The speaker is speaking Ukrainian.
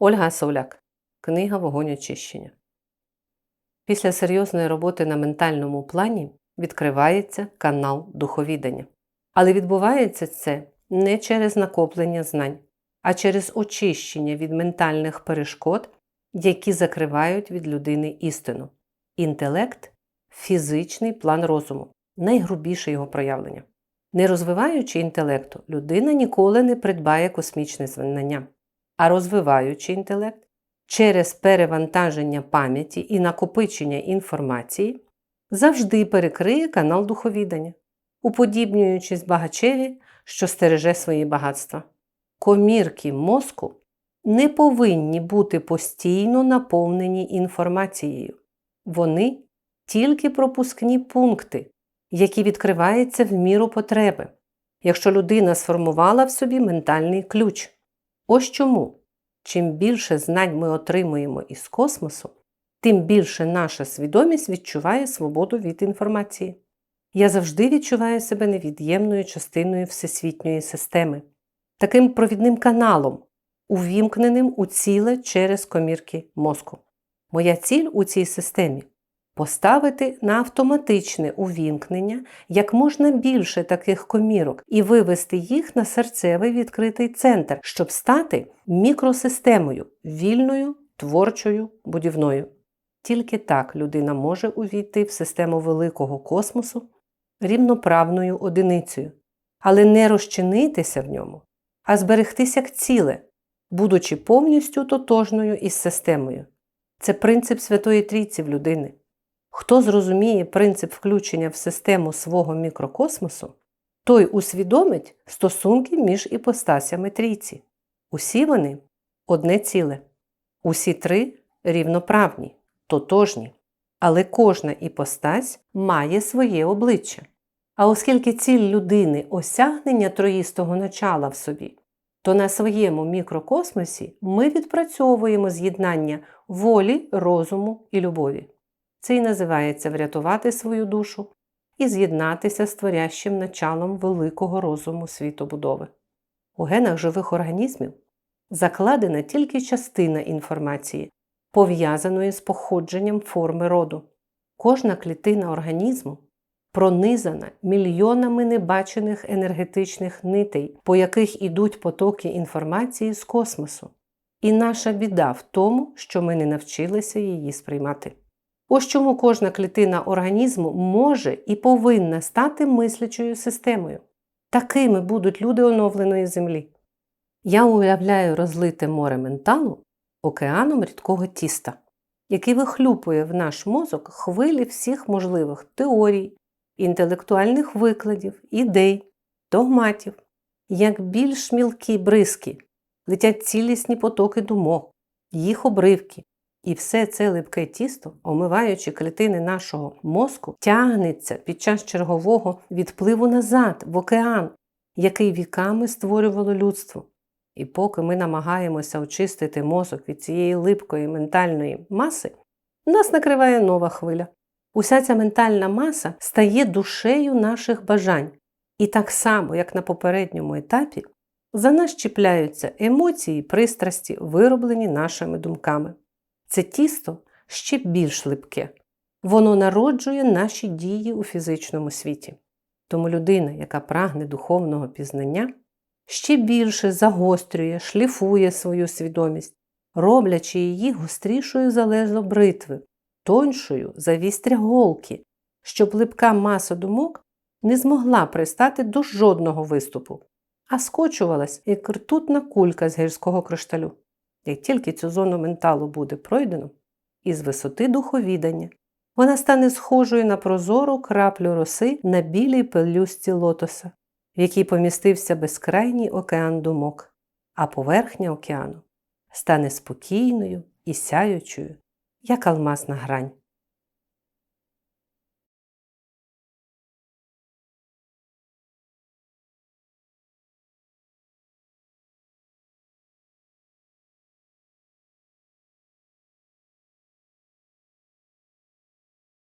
Ольга Совляк. Книга Вогонь очищення. Після серйозної роботи на ментальному плані відкривається канал духовідання. Але відбувається це не через накоплення знань, а через очищення від ментальних перешкод, які закривають від людини істину. Інтелект фізичний план розуму, найгрубіше його проявлення. Не розвиваючи інтелекту, людина ніколи не придбає космічне знання, а розвиваючи інтелект через перевантаження пам'яті і накопичення інформації, завжди перекриє канал духовідання, уподібнюючись багачеві, що стереже свої багатства. Комірки мозку не повинні бути постійно наповнені інформацією. Вони тільки пропускні пункти, які відкриваються в міру потреби, якщо людина сформувала в собі ментальний ключ. Ось чому, чим більше знань ми отримуємо із космосу, тим більше наша свідомість відчуває свободу від інформації. Я завжди відчуваю себе невід'ємною частиною всесвітньої системи, таким провідним каналом, увімкненим у ціле через комірки мозку. Моя ціль у цій системі поставити на автоматичне увімкнення як можна більше таких комірок і вивести їх на серцевий відкритий центр, щоб стати мікросистемою, вільною, творчою, будівною. Тільки так людина може увійти в систему великого космосу рівноправною одиницею, але не розчинитися в ньому, а зберегтися як ціле, будучи повністю тотожною із системою. Це принцип Святої Трійці в людини. Хто зрозуміє принцип включення в систему свого мікрокосмосу, той усвідомить стосунки між іпостасями трійці. Усі вони одне ціле, усі три рівноправні, тотожні, але кожна іпостась має своє обличчя. А оскільки ціль людини осягнення троїстого начала в собі, то на своєму мікрокосмосі ми відпрацьовуємо з'єднання волі, розуму і любові. Це і називається врятувати свою душу і з'єднатися з творящим началом великого розуму світобудови. У генах живих організмів закладена тільки частина інформації, пов'язаної з походженням форми роду. Кожна клітина організму пронизана мільйонами небачених енергетичних нитей, по яких ідуть потоки інформації з космосу. І наша біда в тому, що ми не навчилися її сприймати. Ось чому кожна клітина організму може і повинна стати мислячою системою. Такими будуть люди оновленої землі. Я уявляю розлите море менталу океаном рідкого тіста, який вихлюпує в наш мозок хвилі всіх можливих теорій, інтелектуальних викладів, ідей, догматів, як більш мілкі бризки, летять цілісні потоки думок, їх обривки, і все це липке тісто, омиваючи клітини нашого мозку, тягнеться під час чергового відпливу назад в океан, який віками створювало людство. І поки ми намагаємося очистити мозок від цієї липкої ментальної маси, нас накриває нова хвиля. Уся ця ментальна маса стає душею наших бажань. І так само, як на попередньому етапі, за нас чіпляються емоції, пристрасті, вироблені нашими думками. Це тісто ще більш липке. Воно народжує наші дії у фізичному світі. Тому людина, яка прагне духовного пізнання, ще більше загострює, шліфує свою свідомість, роблячи її гострішою залежно бритви, тоншою за вістря голки, щоб липка маса думок не змогла пристати до жодного виступу, а скочувалась, як ртутна кулька з гірського кришталю. Як тільки цю зону менталу буде пройдено, із висоти духовідання, вона стане схожою на прозору краплю роси на білій пелюсті лотоса, в якій помістився безкрайній океан думок, а поверхня океану стане спокійною і сяючою, як алмазна грань.